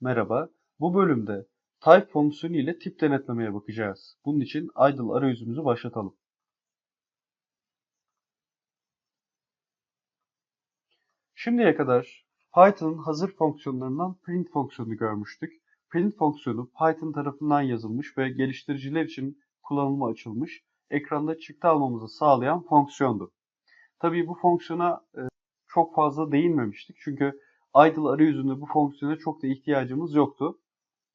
Merhaba. Bu bölümde type fonksiyonu ile tip denetlemeye bakacağız. Bunun için idle arayüzümüzü başlatalım. Şimdiye kadar Python'ın hazır fonksiyonlarından print fonksiyonunu görmüştük. Print fonksiyonu Python tarafından yazılmış ve geliştiriciler için kullanıma açılmış, ekranda çıktı almamızı sağlayan fonksiyondu. Tabii bu fonksiyona e, çok fazla değinmemiştik çünkü idle arayüzünde bu fonksiyona çok da ihtiyacımız yoktu.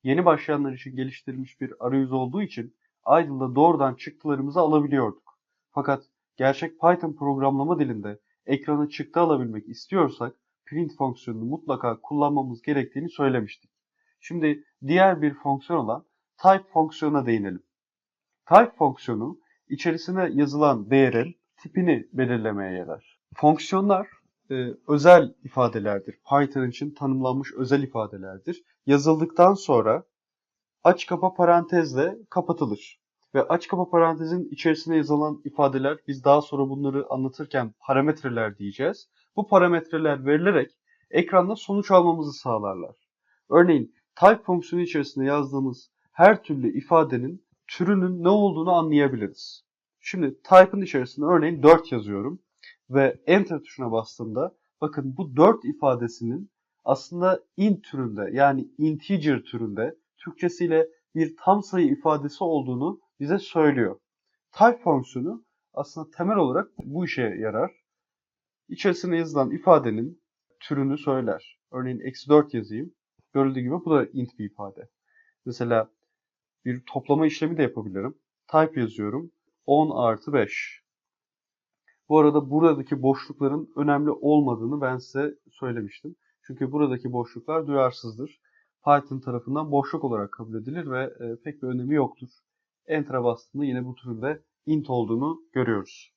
Yeni başlayanlar için geliştirilmiş bir arayüz olduğu için idle'da doğrudan çıktılarımızı alabiliyorduk. Fakat gerçek Python programlama dilinde ekrana çıktı alabilmek istiyorsak print fonksiyonunu mutlaka kullanmamız gerektiğini söylemiştik. Şimdi diğer bir fonksiyon olan type fonksiyonuna değinelim. Type fonksiyonu içerisine yazılan değerin tipini belirlemeye yarar. Fonksiyonlar e, özel ifadelerdir. Python için tanımlanmış özel ifadelerdir. Yazıldıktan sonra aç kapa parantezle kapatılır. Ve aç kapa parantezin içerisine yazılan ifadeler biz daha sonra bunları anlatırken parametreler diyeceğiz. Bu parametreler verilerek ekranda sonuç almamızı sağlarlar. Örneğin type fonksiyonu içerisinde yazdığımız her türlü ifadenin türünün ne olduğunu anlayabiliriz. Şimdi type'ın içerisinde örneğin 4 yazıyorum ve enter tuşuna bastığımda bakın bu 4 ifadesinin aslında int türünde yani integer türünde Türkçesiyle bir tam sayı ifadesi olduğunu bize söylüyor. Type fonksiyonu aslında temel olarak bu işe yarar. İçerisine yazılan ifadenin türünü söyler. Örneğin eksi 4 yazayım. Görüldüğü gibi bu da int bir ifade. Mesela bir toplama işlemi de yapabilirim. Type yazıyorum. 10 artı 5. Bu arada buradaki boşlukların önemli olmadığını ben size söylemiştim. Çünkü buradaki boşluklar duyarsızdır. Python tarafından boşluk olarak kabul edilir ve e, pek bir önemi yoktur. Enter'a bastığında yine bu türünde int olduğunu görüyoruz.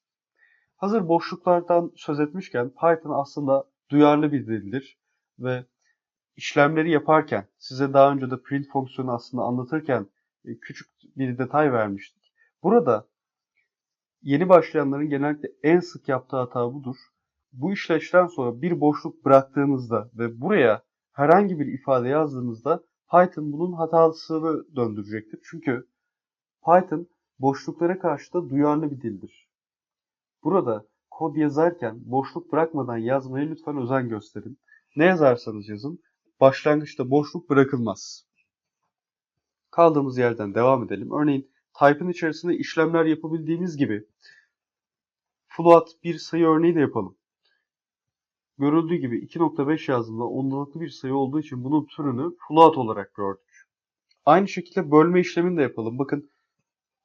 Hazır boşluklardan söz etmişken Python aslında duyarlı bir dildir ve işlemleri yaparken size daha önce de print fonksiyonu aslında anlatırken e, küçük bir detay vermiştik. Burada yeni başlayanların genellikle en sık yaptığı hata budur. Bu işleçten sonra bir boşluk bıraktığınızda ve buraya herhangi bir ifade yazdığınızda Python bunun hatasını döndürecektir. Çünkü Python boşluklara karşı da duyarlı bir dildir. Burada kod yazarken boşluk bırakmadan yazmaya lütfen özen gösterin. Ne yazarsanız yazın, başlangıçta boşluk bırakılmaz. Kaldığımız yerden devam edelim. Örneğin type'ın içerisinde işlemler yapabildiğimiz gibi float bir sayı örneği de yapalım. Görüldüğü gibi 2.5 yazdığımda ondalıklı bir sayı olduğu için bunun türünü float olarak gördük. Aynı şekilde bölme işlemini de yapalım. Bakın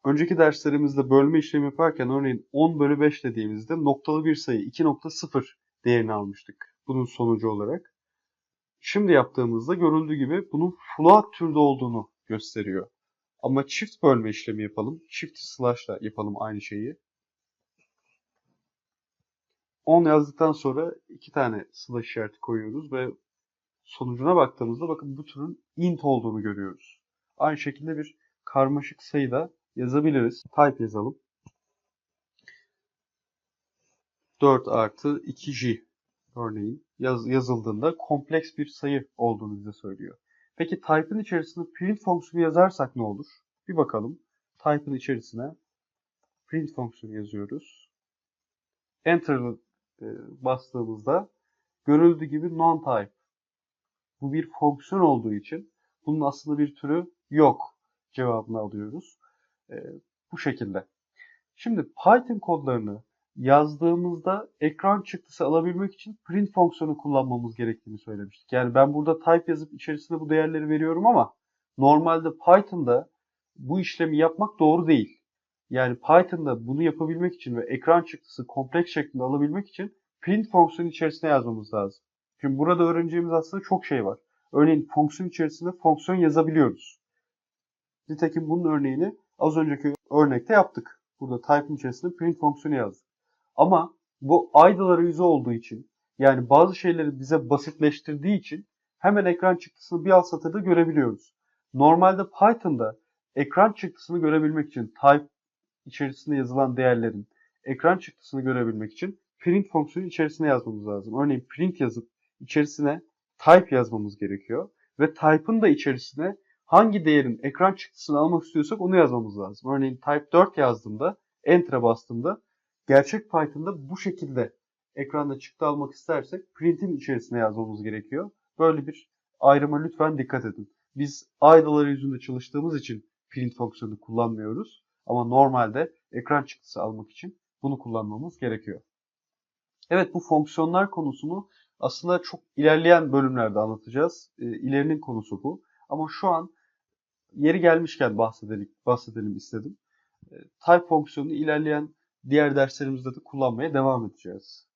önceki derslerimizde bölme işlemi yaparken örneğin 10 bölü 5 dediğimizde noktalı bir sayı 2.0 değerini almıştık. Bunun sonucu olarak. Şimdi yaptığımızda görüldüğü gibi bunun float türde olduğunu gösteriyor. Ama çift bölme işlemi yapalım. Çift slash ile yapalım aynı şeyi. 10 yazdıktan sonra iki tane slash işareti koyuyoruz ve sonucuna baktığımızda bakın bu türün int olduğunu görüyoruz. Aynı şekilde bir karmaşık sayı da yazabiliriz. Type yazalım. 4 artı 2j örneğin yaz, yazıldığında kompleks bir sayı olduğunu bize söylüyor. Peki type'ın içerisinde print fonksiyonu yazarsak ne olur? Bir bakalım. Type'ın içerisine print fonksiyonu yazıyoruz. Enter'ı e, bastığımızda görüldüğü gibi non-type. Bu bir fonksiyon olduğu için bunun aslında bir türü yok cevabını alıyoruz. E, bu şekilde. Şimdi Python kodlarını yazdığımızda ekran çıktısı alabilmek için print fonksiyonu kullanmamız gerektiğini söylemiştik. Yani ben burada type yazıp içerisine bu değerleri veriyorum ama normalde Python'da bu işlemi yapmak doğru değil. Yani Python'da bunu yapabilmek için ve ekran çıktısı kompleks şeklinde alabilmek için print fonksiyonu içerisine yazmamız lazım. Şimdi burada öğreneceğimiz aslında çok şey var. Örneğin fonksiyon içerisinde fonksiyon yazabiliyoruz. Nitekim bunun örneğini az önceki örnekte yaptık. Burada type'ın içerisinde print fonksiyonu yazdık. Ama bu idle arayüzü olduğu için yani bazı şeyleri bize basitleştirdiği için hemen ekran çıktısını bir alt satırda görebiliyoruz. Normalde Python'da ekran çıktısını görebilmek için type içerisinde yazılan değerlerin ekran çıktısını görebilmek için print fonksiyonu içerisine yazmamız lazım. Örneğin print yazıp içerisine type yazmamız gerekiyor. ve type'ın da içerisine hangi değerin ekran çıktısını almak istiyorsak onu yazmamız lazım. Örneğin type 4 yazdığımda, enter'a bastığımda gerçek Python'da bu şekilde ekranda çıktı almak istersek print'in içerisine yazmamız gerekiyor. Böyle bir ayrıma lütfen dikkat edin. Biz aydaları yüzünde çalıştığımız için print fonksiyonu kullanmıyoruz. Ama normalde ekran çıktısı almak için bunu kullanmamız gerekiyor. Evet bu fonksiyonlar konusunu aslında çok ilerleyen bölümlerde anlatacağız. E, ilerinin konusu bu. Ama şu an yeri gelmişken bahsedelim, bahsedelim istedim. E, type fonksiyonunu ilerleyen diğer derslerimizde de kullanmaya devam edeceğiz.